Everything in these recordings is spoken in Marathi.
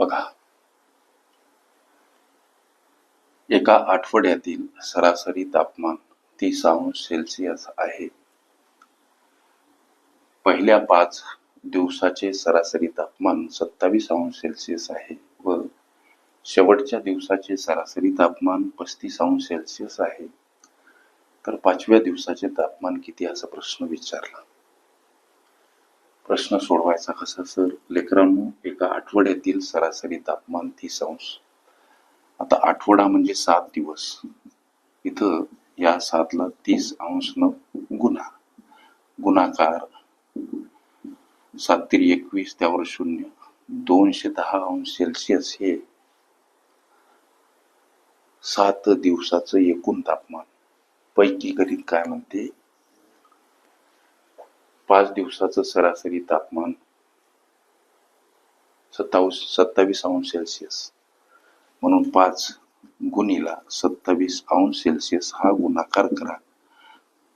बघा. एका आठवड्यातील सरासरी तापमान तीस अंश सेल्सिअस आहे. पहिल्या पाच दिवसाचे सरासरी तापमान सत्तावीस अंश सेल्सिअस आहे व शेवटच्या दिवसाचे सरासरी तापमान पस्तीस अंश सेल्सिअस आहे. तर पाचव्या दिवसाचे तापमान किती? असा प्रश्न विचारला. प्रश्न सोडवायचा कसा सर? लेकरांनो एका आठवड्यातील सरासरी तापमान तीस अंश. आता आठवडा म्हणजे सात दिवस. इथं या सातला तीस अंश न गुन्हा. गुणाकार सात तरी एकवीस त्यावर शून्य. दोनशे दहा अंश सेल्सिअस हे सात दिवसाचं एकूण तापमान. पैकी गणित काय म्हणते? पाच दिवसाचं सरासरी तापमान सत्तावीस सत्तावीस अंश सेल्सिअस. म्हणून पाच गुणीला सत्तावीस अंश सेल्सिअस हा गुणाकार करा.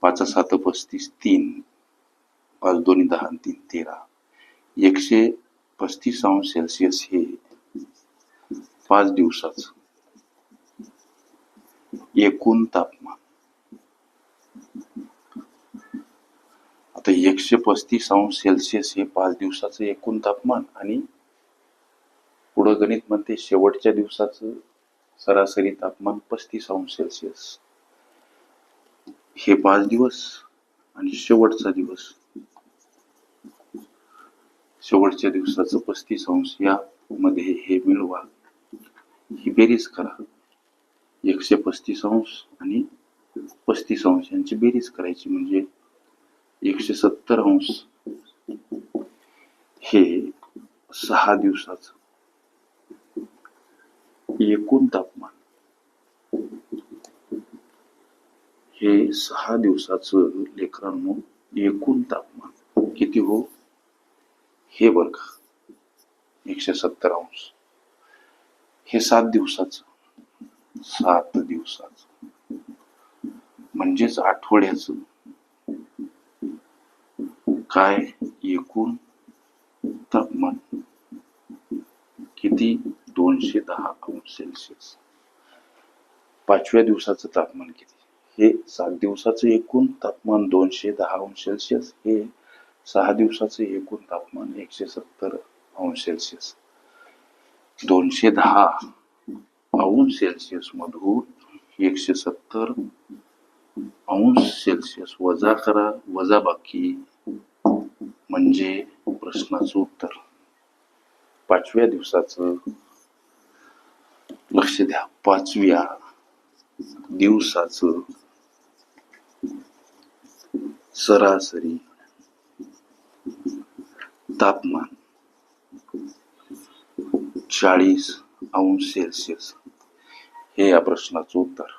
पाच सात पस्तीस तीन पाच दोन्ही दहा तीन तेरा. एकशे पस्तीस अंश सेल्सिअस हे पाच दिवसाच एकूण तापमान. तर एकशे पस्तीस अंश सेल्सिअस हे पाच दिवसाचं एकूण तापमान आणि पुढं गणित म्हणते शेवटच्या दिवसाचं सरासरी तापमान पस्तीस अंश सेल्सिअस. हे पाच दिवस आणि शेवटचा दिवस. शेवटच्या दिवसाचं पस्तीस अंश या मध्ये हे मिळवा. ही बेरीज करा. एकशे पस्तीस अंश आणि पस्तीस अंश यांची बेरीज करायची म्हणजे एकशे सत्तर अंश हे सहा दिवसाच एकूण तापमान. हे सहा दिवसाचं लेकरांनो एकूण तापमान किती हो? हे बर का. एकशे सत्तर अंश. हे सात दिवसाच. सात दिवसाच. म्हणजेच आठवड्याचं. काय एकूण तापमान किती? दोनशे दहा अंश सेल्सिअस पाचव्या दिवसाचं तापमान किती? हे सात दिवसाचं एकूण तापमान दोनशे दहा अंश सेल्सिअस हे सहा दिवसाचं एकूण तापमान एकशे सत्तर अंश सेल्सिअस दोनशे दहा अंश सेल्सिअस मधून एकशे सत्तर अंश सेल्सिअस वजा करा. वजा बाकी म्हणजे प्रश्नाचं उत्तर. पाचव्या दिवसाचं लक्ष द्या. पाचव्या दिवसाचं सरासरी तापमान चाळीस अंश सेल्सिअस हे या प्रश्नाचं उत्तर.